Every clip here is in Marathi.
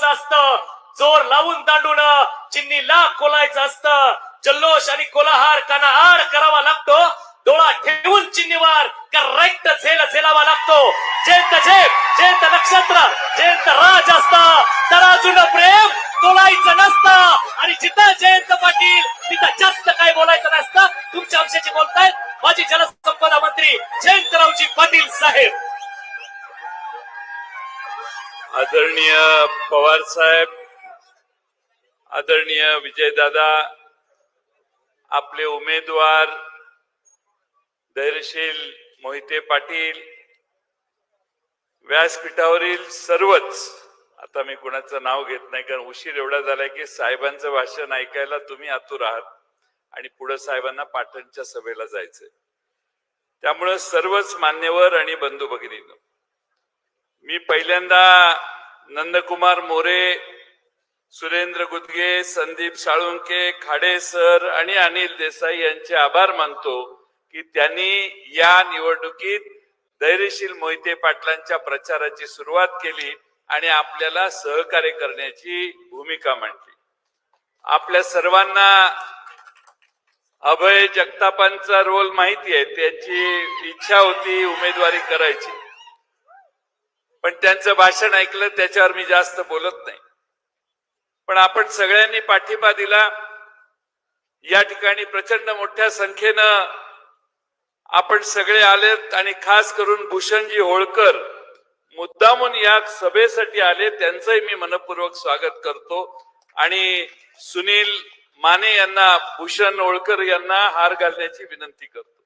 करायचं असतं. जोर लावून दांडून चिन्नीला खोलायचं असतं. जल्लोष आणि कोलाहार कानाहार करावा लागतो. डोळा ठेवून चिन्नीवर करेक्ट झेल झेलावा लागतो. जयंत झेप जयंत नक्षत्र जयंत राज असत. तराजून प्रेम तोलायचं नसतं. आणि जिथं जयंत पाटील तिथं जास्त काय बोलायचं नसतं. तुमच्या अंशाची बोलतायत. माजी जलसंपदा मंत्री जयंतरावजी पाटील साहेब. आदरणीय पवार साहेब आदरणीय विजयदादा आपले उमेदवार धैर्यशील मोहिते पाटील व्यासपीठावरील सर्वच आता मी कुणाचं नाव घेत नाही कारण उशीर एवढा झालाय की साहेबांचं भाषण ऐकायला तुम्ही आतुर आहात आणि पुढे साहेबांना पाटणच्या सभेला जायचंय. त्यामुळं सर्वच मान्यवर आणि बंधू भगिनी मी पहिल्यांदा नंदकुमार मोरे सुरेंद्र गुदगे संदीप साळुंके खाडे सर आणि अनिल देसाई यांचे आभार मानतो की त्यांनी या निवडणुकीत धैर्यशील मोहिते पाटलांच्या प्रचाराची सुरुवात केली आणि आपल्याला सहकार्य करण्याची भूमिका मांडली. आपल्या सर्वांना अभय जगतापांचा रोल माहिती आहे. त्याची इच्छा होती उमेदवारी करायची. पण त्यांचं भाषण ऐकलं त्याच्यावर मी जास्त बोलत नाही. पण आपण सगळ्यांनी पाठिंबा दिला. या ठिकाणी प्रचंड मोठ्या संख्येनं आपण सगळे आलेत आणि खास करून भूषणजी होळकर मुद्दामून या सभेसाठी आले त्यांचंही मी मनपूर्वक स्वागत करतो. आणि सुनील माने यांना भूषण होळकर यांना हार घालण्याची विनंती करतो.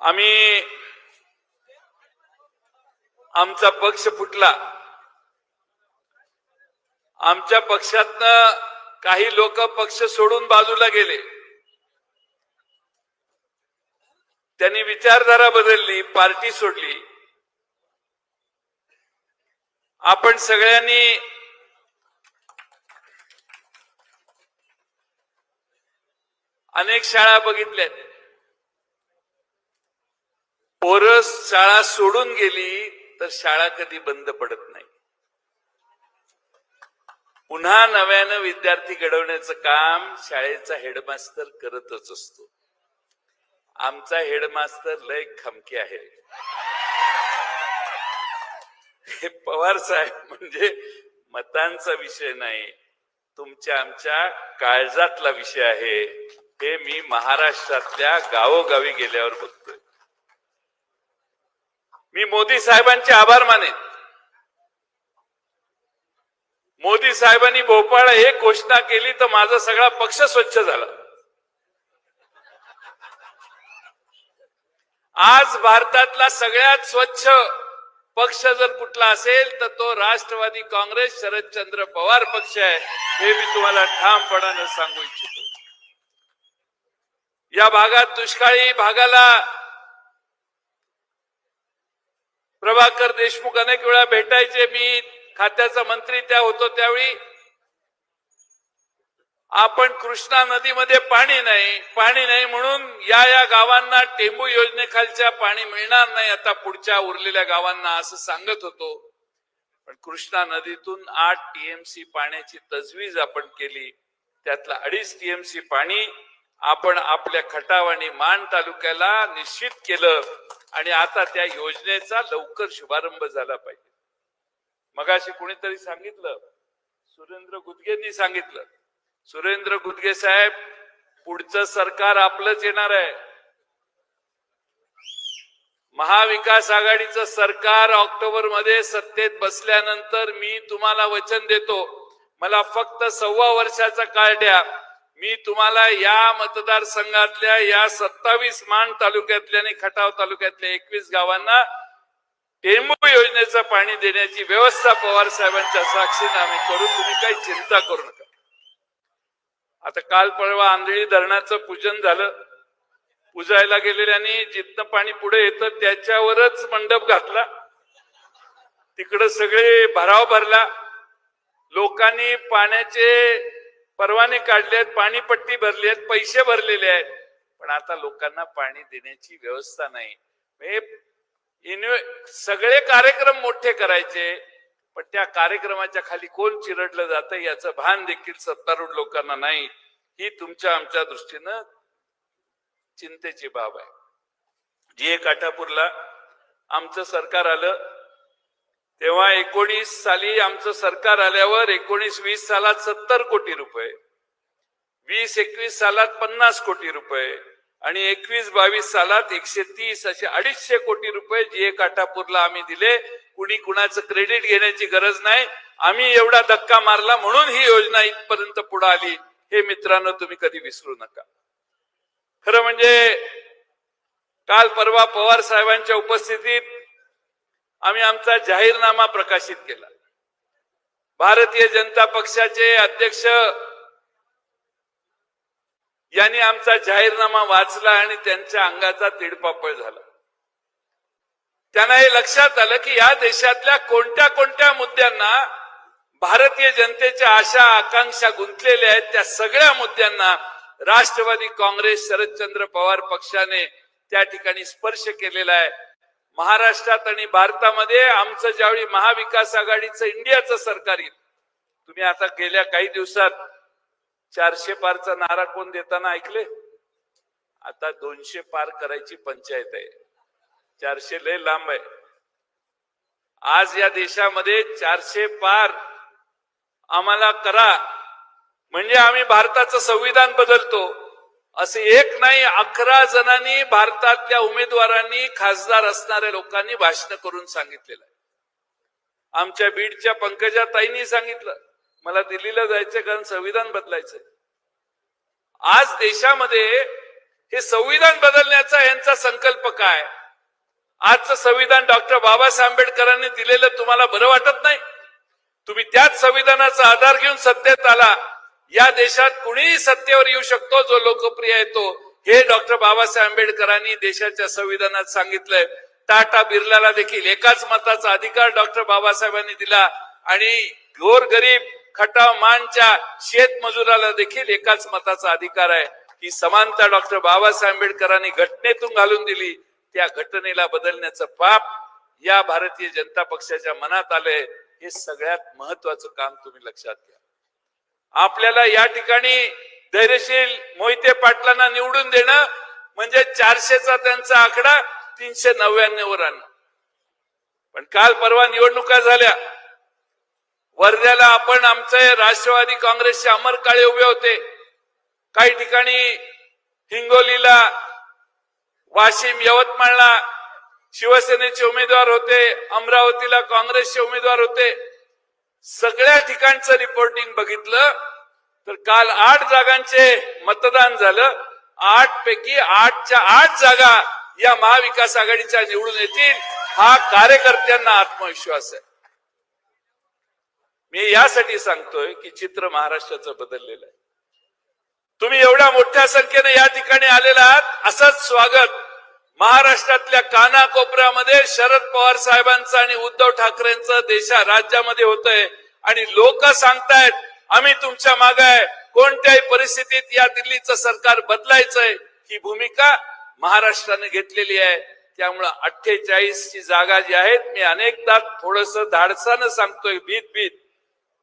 आम्ही आमचा पक्ष फुटला. आमच्या पक्षातनं काही लोक पक्ष सोडून बाजूला गेले. त्यांनी विचारधारा बदलली पार्टी सोडली. आपण सगळ्यांनी अनेक शाळा बघितल्यात. पोरं शाळा सोडून गेली तर शाळा कधी बंद पडत नाही. पुन्हा नव्यानं विद्यार्थी घडवण्याचं काम शाळेचा हेडमास्तर करतच असतो. आमचा हेडमास्तर लय खमके आहे. हे पवार साहेब म्हणजे मतांचा विषय नाही. तुमच्या आमच्या काळजातला विषय आहे. हे मी महाराष्ट्रातल्या गावोगावी गेल्यावर बघतोय. मी मोदी साहेबांचे आभार मानेन. मोदी साहेबांनी भोपाळ हे घोषणा केली तर माझा सगळा पक्ष स्वच्छ झाला. आज भारतातला सगळ्यात स्वच्छ पक्ष जर कुठला असेल तर तो राष्ट्रवादी काँग्रेस शरदचंद्र पवार पक्ष आहे. हे मी तुम्हाला ठामपणानं सांगू इच्छितो. या भागात दुष्काळी भागाला प्रभाकर देशमुख अनेक वेळा भेटायचे. मी खात्याचा मंत्री त्या होतो त्यावेळी. आपण कृष्णा नदीमध्ये पाणी नाही पाणी नाही म्हणून या या गावांना टेंबू योजनेखालच्या पाणी मिळणार नाही. आता पुढच्या उरलेल्या गावांना असं सांगत होतो. पण कृष्णा नदीतून आठ टीएमसी पाण्याची तजवीज आपण केली. त्यातलं अडीच टीएमसी पाणी आपण आपल्या खटाव आणि मान तालुक्याला निश्चित केलं आणि आता त्या योजनेचा लवकर शुभारंभ झाला पाहिजे. मगाशी कुणीतरी सांगितलं सुरेंद्र गुदगेंनी सांगितलं सुरेंद्र गुदगे साहेब पुढचं सरकार आपलंच येणार आहे. महाविकास आघाडीचं सरकार ऑक्टोबरमध्ये सत्तेत बसल्यानंतर मी तुम्हाला वचन देतो. मला फक्त सव्वा वर्षाचा काळ द्या. मी तुम्हाला या मतदारसंघातल्या या सत्तावीस मान तालुक्यातल्या आणि खटाव तालुक्यातल्या एकवीस गावांना टेंबू योजनेचं पाणी देण्याची व्यवस्था पवार साहेबांच्या साक्षीने आम्ही करू. तुम्ही काही चिंता करू नका. आता काल परवा आंधळी धरणाचं पूजन झालं. पुजायला गेलेल्यानी जिथनं पाणी पुढे येतं त्याच्यावरच मंडप घातला. तिकडं सगळे भराव भरला. लोकांनी पाण्याचे परवाने काढले आहेत पाणीपट्टी भरली आहेत पैसे भरलेले आहेत. पण आता लोकांना पाणी देण्याची व्यवस्था नाही. हे सगळे कार्यक्रम मोठे करायचे पण त्या कार्यक्रमाच्या खाली कोण चिरडलं जातं याचं भान देखील सत्तारूढ लोकांना नाही. ही तुमच्या आमच्या दृष्टीनं चिंतेची बाब आहे. जी ए काठापूरला आमचं सरकार आलं तेव्हा एकोणीस साली आमचं सरकार आल्यावर एकोणीस वीस सालात सत्तर कोटी रुपये वीस एकवीस सालात पन्नास कोटी रुपये आणि एकवीस बावीस सालात एकशे तीस असे अडीचशे कोटी रुपये जी ए काठापूरला आम्ही दिले. कुणी कुणाचं क्रेडिट घेण्याची गरज नाही. आम्ही एवढा धक्का मारला म्हणून ही योजना इथपर्यंत पुढे आली. हे मित्रांनो तुम्ही कधी विसरू नका. खरं म्हणजे काल परवा पवार साहेबांच्या उपस्थितीत आम्ही आमचा जाहीरनामा प्रकाशित केला. भारतीय जनता पक्षाचे अध्यक्ष यांनी आमचा जाहीरनामा वाचला आणि त्यांच्या अंगाचा तिडपापळ झाला. त्यांना हे लक्षात आलं की या देशातल्या कोणत्या कोणत्या मुद्द्यांना भारतीय जनतेच्या आशा आकांक्षा गुंतलेल्या आहेत त्या सगळ्या मुद्द्यांना राष्ट्रवादी काँग्रेस शरदचंद्र पवार पक्षाने त्या ठिकाणी स्पर्श केलेला आहे. महाराष्ट्रात आणि भारतामध्ये आमचं ज्यावेळी महाविकास आघाडीचं इंडियाचं सरकार येईल तुम्ही आता गेल्या काही दिवसात चारशे पारचा नारा कोण देताना ऐकले? आता दोनशे पार करायची पंचायत आहे. चारशे लय लांब आहे. आज या देशामध्ये चारशे पार आम्हाला करा. म्हणजे आम्ही भारताचं संविधान बदलतो. असे एक नाही अकरा जणांनी भारतातल्या उमेदवारांनी खासदार असणाऱ्या लोकांनी भाषण करून सांगितलेलं आहे. आमच्या बीडच्या पंकजा ताईंनी सांगितलं मला दिल्लीला जायचंय कारण संविधान बदलायचंय. आज देशामध्ये हे संविधान बदलण्याचा यांचा संकल्प काय? आजचं संविधान डॉक्टर बाबासाहेब आंबेडकरांनी दिलेलं तुम्हाला बरं वाटत नाही? तुम्ही त्याच संविधानाचा आधार घेऊन सत्तेत आला या देशात कुणीही सत्तेवर येऊ शकतो जो लोकप्रिय आहे तो. हे डॉक्टर बाबासाहेब आंबेडकरांनी देशाच्या संविधानात सांगितलंय. टाटा बिर्लाला देखील एकाच मताचा अधिकार डॉक्टर बाबासाहेबांनी दिला. आणि गोरगरीब खटाव मानच्या शेतमजुराला देखील एकाच मताचा अधिकार आहे. ही समानता डॉक्टर बाबासाहेब आंबेडकरांनी घटनेतून घालून दिली. त्या घटनेला बदलण्याचं पाप या भारतीय जनता पक्षाच्या मनात आलंय. हे सगळ्यात महत्वाचं काम तुम्ही लक्षात घ्या. आपल्याला या ठिकाणी धैर्यशील मोहिते पाटलांना निवडून देणं म्हणजे चारशेचा त्यांचा आकडा तीनशे नव्याण्णव वर आणणं. पण काल परवा निवडणुका झाल्या. वर्ध्याला आपण आमचे राष्ट्रवादी काँग्रेसचे अमर काळे उभे होते. काही ठिकाणी हिंगोलीला वाशिम यवतमाळला शिवसेनेचे उमेदवार होते अमरावतीला काँग्रेसचे उमेदवार होते. सगळ्या ठिकाणचं रिपोर्टिंग बघितलं तर काल आठ जागांचे मतदान झालं. आठ पैकी आठच्या आठ जागा या महाविकास आघाडीच्या निवडून येतील हा कार्यकर्त्यांना आत्मविश्वास आहे. मी यासाठी सांगतोय की चित्र महाराष्ट्राचं बदललेलं आहे. तुम्ही एवढ्या मोठ्या संख्येने या ठिकाणी आलेला आहात असंच स्वागत. महाराष्ट्रातल्या कानाकोपऱ्यामध्ये शरद पवार साहेबांचं आणि उद्धव ठाकरेंचं देशा राज्यामध्ये होतंय. आणि लोक सांगतायत आम्ही तुमच्या मागे आहे. कोणत्याही परिस्थितीत या दिल्लीचं सरकार बदलायचंय. ही भूमिका महाराष्ट्राने घेतलेली आहे. त्यामुळं अठ्ठेचाळीस ची जागा जी आहेत मी अनेकदा थोडस धाडसानं सांगतोय भीत भीत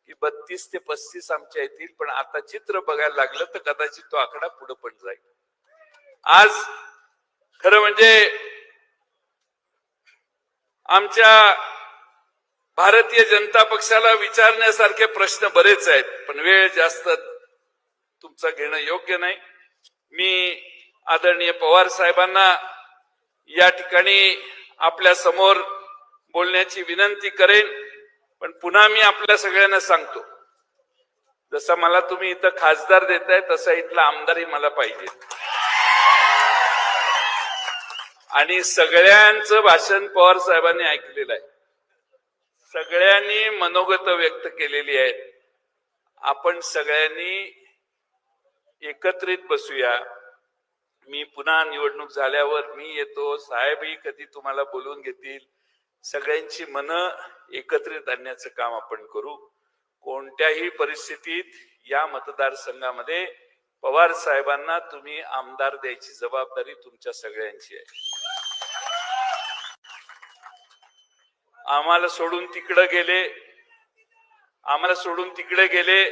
की बत्तीस ते पस्तीस आमच्या येतील पण आता चित्र बघायला लागलं तर कदाचित तो आकडा पुढे पण जाईल. आज खरं म्हणजे आमच्या भारतीय जनता पक्षाला विचारण्यासारखे प्रश्न बरेच आहेत पण वेळ जास्त तुमचं घेणं योग्य नाही. मी आदरणीय पवार साहेबांना या ठिकाणी आपल्यासमोर बोलण्याची विनंती करेन पण पुन्हा मी आपल्या सगळ्यांना सांगतो जसं मला तुम्ही इथं खासदार देताय तसा इथला आमदारही मला पाहिजे. आणि सगळ्यांचं भाषण पवार साहेबांनी ऐकलेलं आहे. सगळ्यांनी मनोगत व्यक्त केलेली आहेत आपण सगळ्यांनी एकत्रित बसूया. मी पुन्हा निवडणूक झाल्यावर मी येतो. साहेबही कधी तुम्हाला बोलून घेतील. सगळ्यांची मन एकत्रित आणण्याचं काम आपण करू. कोणत्याही परिस्थितीत या मतदारसंघामध्ये पवार साहेबांना तुम्ही आमदार द्यायची जबाबदारी तुमच्या सगळ्यांची आहे. आम्हाला सोडून तिकडे गेले आम्हाला सोडून तिकडे गेले.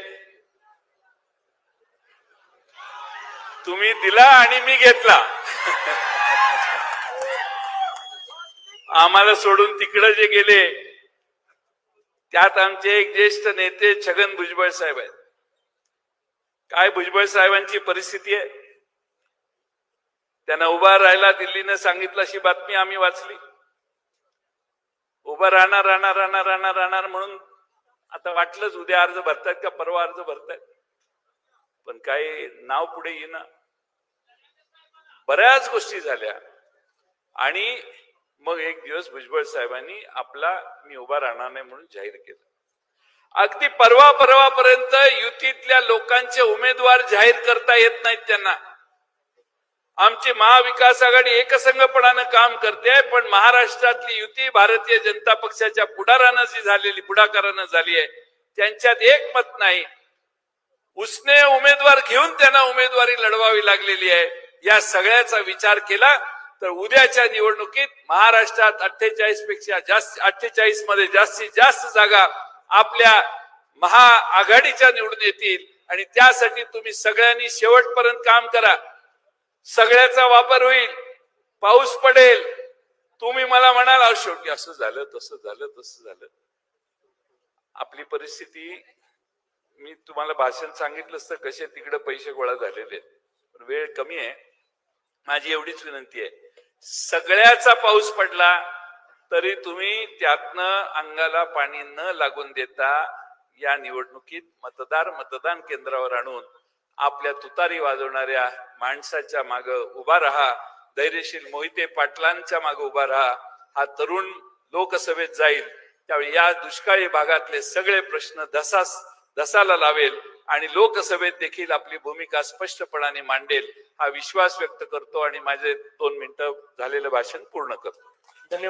तुम्ही दिला आणि मी घेतला. आम्हाला सोडून तिकडे जे गेले त्यात आमचे एक ज्येष्ठ नेते छगन भुजबळ साहेब आहेत. काय भुजबळ साहेबांची परिस्थिती आहे? त्यांना उभा राहायला दिल्लीनं सांगितलं अशी बातमी आम्ही वाचली. उभा राहणार राहणार राहणार राहणार राहणार म्हणून आता वाटलंच उद्या अर्ज भरतायत का परवा अर्ज भरतायत? पण काही नाव पुढे येईना. बऱ्याच गोष्टी झाल्या. आणि मग एक दिवस भुजबळ साहेबांनी आपला मी उभा राहणार नाही म्हणून जाहीर केलं. अगदी परवा परवापर्यंत युतीतल्या लोकांचे उमेदवार जाहीर करता येत नाहीत त्यांना. आमची महाविकास आघाडी एकसंघपणानं काम करते पण महाराष्ट्रातली युती भारतीय जनता पक्षाच्या पुढारानं जी झालेली पुढाकारानं झाली आहे त्यांच्यात एक मत नाही. उसने उमेदवार घेऊन त्यांना उमेदवारी लढवावी लागलेली आहे या सगळ्याचा विचार केला तर उद्याच्या निवडणुकीत महाराष्ट्रात अठ्ठेचाळीसपेक्षा जास्त अठ्ठेचाळीसमध्ये जास्तीत जास्त जागा आपल्या महाआघाडीच्या निवडून येतील. आणि त्यासाठी तुम्ही सगळ्यांनी शेवटपर्यंत काम करा. सगळ्याचा वापर होईल. पाऊस पडेल. तुम्ही मला म्हणाल "अहो, शेवटी असं झालं तसं झालं तसं झालं. आपली परिस्थिती मी तुम्हाला भाषण सांगितलं असतं कसे तिकडे पैसे गोळा झालेले पण वेळ कमी आहे. माझी एवढीच विनंती आहे. सगळ्याचा पाऊस पडला तरी तुम्ही त्यातनं अंगाला पाणी न लागून देता या निवडणुकीत मतदार मतदान केंद्रावर आणून आपल्या तुतारी वाजवणाऱ्या माणसाच्या माग उभा राहा धैर्यशील मोहिते पाटलांच्या मागे उभा राहा हा तरुण लोकसभेत जाईल. त्यावेळी या दुष्काळी भागातले सगळे प्रश्न धसास धसाला लावेल आणि लोकसभेत देखील आपली भूमिका स्पष्टपणाने मांडेल हा विश्वास व्यक्त करतो आणि माझे दोन मिनिटं झालेलं भाषण पूर्ण करतो.